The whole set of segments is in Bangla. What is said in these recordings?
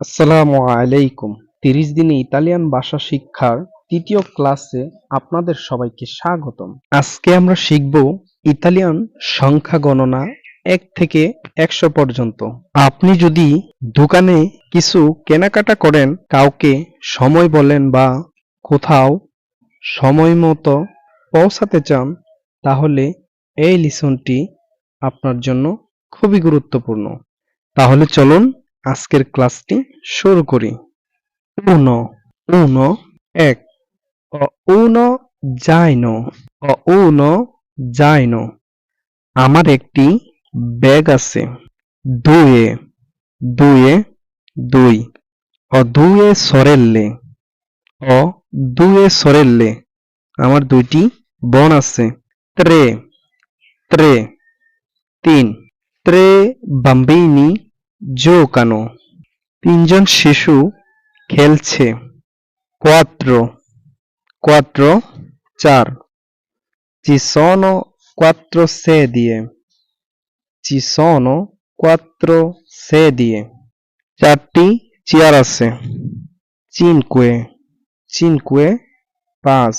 আসসালামু আলাইকুম। তিরিশ দিনে ইতালিয়ান ভাষা শিক্ষার তৃতীয় ক্লাসে আপনাদের সবাইকে স্বাগতম। আজকে আমরা শিখব ইতালিয়ান সংখ্যা গণনা এক থেকে একশো পর্যন্ত। আপনি যদি দোকানে কিছু কেনাকাটা করেন, কাউকে সময় বলেন বা কোথাও সময় মতো পৌঁছাতে চান, তাহলে এই লিসনটি আপনার জন্য খুবই গুরুত্বপূর্ণ। তাহলে চলুন আজকের ক্লাসটি শুরু করি। উনো উনো, এক। উনো, যাইনো। উনো, যাইনো। আমার একটি ব্যাগ আছে। দুয়ে দুয়ে, দুই। ও দুয়ে সরেল্লে। ও দুয়ে সরেল্লে। আমার দুইটি বন আছে। ত্রে ত্রে। তিন। ত্রে বাম্বিনি জো কানো তিনজন শিশু খেলছে। কোয়াত্র। কোয়াত্র চার। চিসন কোয়াত্র সে দিয়ে। চিসন কোয়াত্র সে দিয়ে। চারটি চেয়ার আছে। চিনকুয়ে। চিনকুয়ে পাঁচ।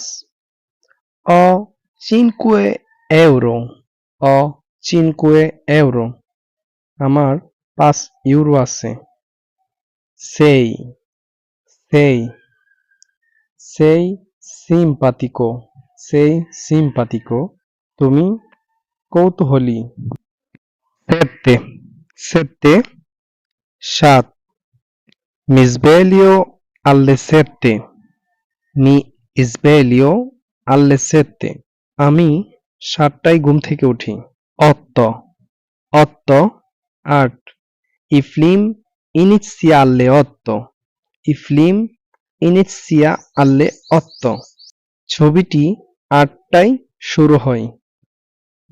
অ চিন চিনকুয়ে এওরো অ চিন চিনকুয়ে এওরো আমার পাঁচ ইউরো আছে। সেই সেই সেই সিম্পাতিকো সেই সিম্পাতিকো, তুমি কৌতূহলী। সেতে সেতে, সাত। মিসবেলিও alle sette মি ইসবেলিও alle sette আমি সাতটায় ঘুম থেকে উঠি। অত্ত অত্ত, আট। I film inizia alle otto. I film inizia alle otto. ছবিটি আটটায় শুরু হয়।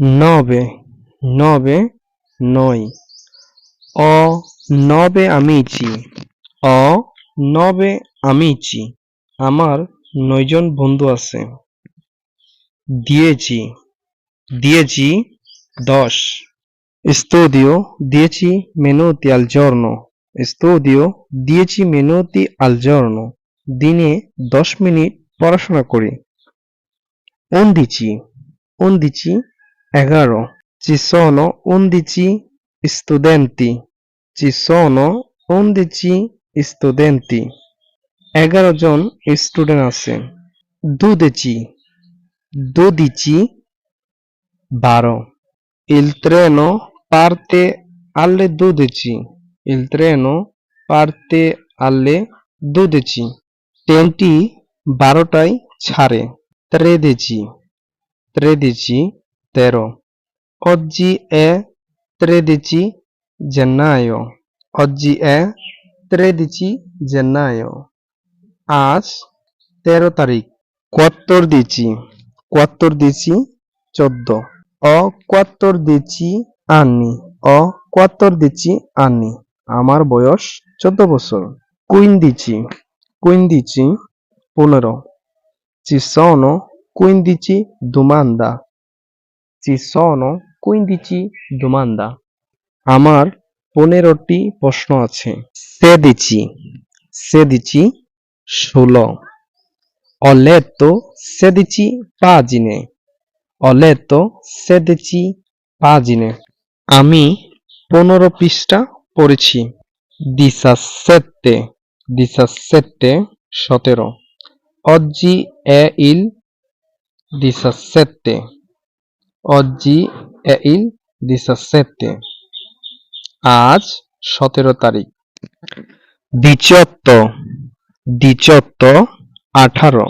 নবে নবে, নয়। অ, নবে আমিচি। অ, নবে আমিচি। আমার নয়জন বন্ধু আছে। দিয়েছি। দিয়েছি দশ। Studio dieci minuti al giorno. Studio dieci minuti al giorno. দিনে দশ মিনিট পড়াশোনা করি undici undici এগারো ci sono undici studenti ci sono undici studenti এগারো জন স্টুডেন্ট আছে দুদিci দুদিci বারো il treno parte alle dodici il treno parte alle dodici ট্রেনটি বারোটায় ছাড়ে tredici tredici তেরো oggi è tredici gennaio oggi è tredici gennaio আজ তেরো তারিখ quattordici quattordici চোদ্দ অ কুয়াত্তর দিচ্ছি আনি অ কুয়াত্তর দিচ্ছি আনি। আমার বয়স চোদ্দ বছর। কুইন দিচ্ছি কুইন দিচ্ছি পনেরো। চি সন কুইন দিচ্ছি দুমান্দা। চি সন কুইন দিচ্ছি দুমান্দা। আমার পনেরোটি প্রশ্ন আছে। সে দিচ্ছি সে দিচ্ছি ষোলো। অলে তো সে দিচ্ছি পাঁচ অলে তো সেদেছি পাজিনে। আমি পনেরো পৃষ্ঠা পড়েছি। দিশা সেত্তে দিশা সেত্তে সতেরো। অজি এ ইল দিশা সেত্তে। অজি এ ইল দিশা সেত্তে। আজ সতেরো তারিখ। দ্বিচত্ব দ্বিচত্ব আঠারো।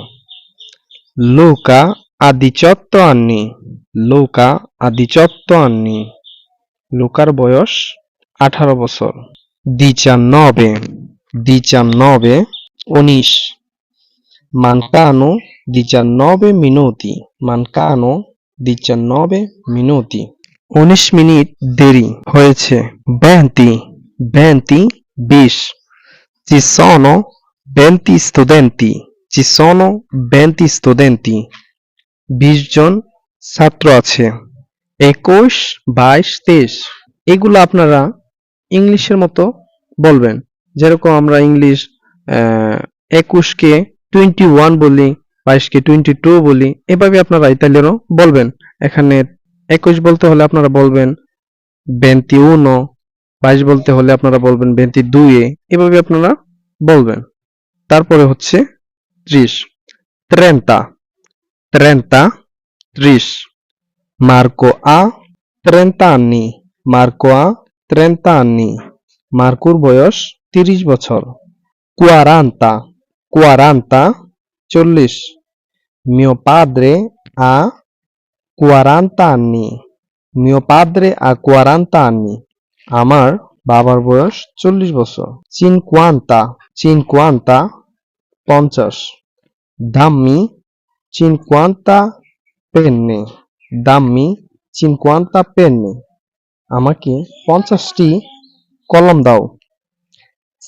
লুকা anni Luca ha diciotto anni লুকার বয়স আঠারো বছর diciannove diciannove উনিশ mancano diciannove minuti mancano diciannove minuti উনিশ মিনিট দেরি হয়েছে venti venti বিশ ci sono venti studenti ci sono venti studenti বিশ জন ছাত্র আছে। একুশ, বাইশ, তেইশ। এগুলো আপনারা ইংলিশের মতো বলবেন। যেরকম আমরা ইংলিশ একুশকে টোয়েন্টি ওয়ান বলি, বাইশকে টোয়েন্টি টু বলি, এভাবে আপনারা ইতালিয়ানও বলবেন। এখানে একুশ বলতে হলে আপনারা বলবেন বেন্তি উনো, বাইশ বলতে হলে আপনারা বলবেন বেন্তি দুয়ে এভাবে আপনারা বলবেন। তারপরে হচ্ছে ত্রিশ। ট্রেন্টা ত্রিশ মার্কো আ ট্রেন্টা আন্নি মার্কো আ আন্নি মার্কুর বয়স তিরিশ বছর কুয়ারান্তা কুয়ারান্তা চল্লিশ মিও পাদ্রে আ কুয়ারান্তা আন্নি মিও পাদ্রে আ কুয়ারান্তা আন্নি আমার বাবার বয়স চল্লিশ বছর চিনকুয়ান্তা চিনকুয়ান্তা পঞ্চাশ দাম্মি চিনকুয়ান্তা পেন্নে দাম্মি চিনকুয়ান্তা পেন্নে আমাকে পঞ্চাশটি কলম দাও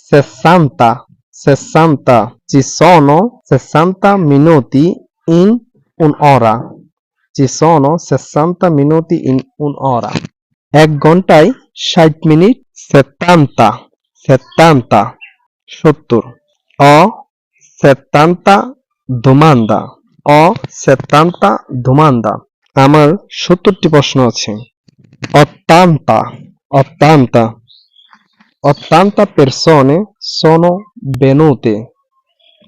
sessanta sessanta ci sono sessanta minuti in un'ora ci sono sessanta minuti in un'ora এক ঘন্টায় ষাট মিনিট সেত্তান্তা সেত্তান্তা সত্তর অ সেত্তান্তা domanda অ সেপ্তান্তা ধুমান্তা আমার সত্তরটি প্রশ্ন আছে। অত্যান্তা অত্যান্তা অত্যান্তা পেরসনে সোনো বেনুতে।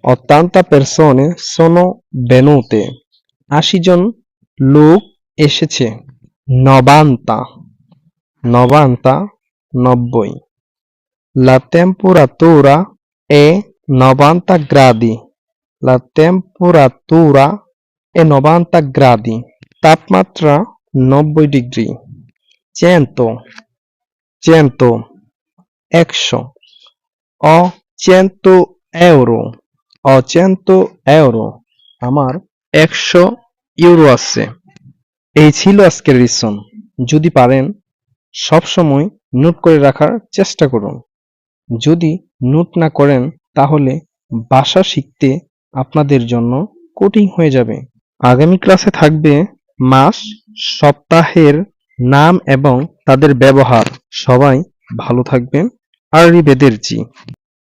অত্যান্তা পেরসনে সোনো বেনুতে। আশি জন লোক এসেছে। নবান্তা নবান্তা নব্বই। লা টেম্পুরা তোরা এ নবান্তা গ্রাদি La temperatura è 90 gradi. তাপমাত্রা নব্বই ডিগ্রি চেento চেento একশো অ চেento euro. অ চেento euro. আমার একশো ইউরো আছে. এই ছিল আজকের রিসন। যদি পারেন, সব সময় নোট করে রাখার চেষ্টা করুন। যদি নোট না করেন, তাহলে ভাষা শিখতে আপনাদের জন্য কোটিং হয়ে যাবে। আগামী ক্লাসে থাকবে মাস, সপ্তাহের নাম এবং তাদের ব্যবহার। সবাই ভালো থাকবেন। arrivederci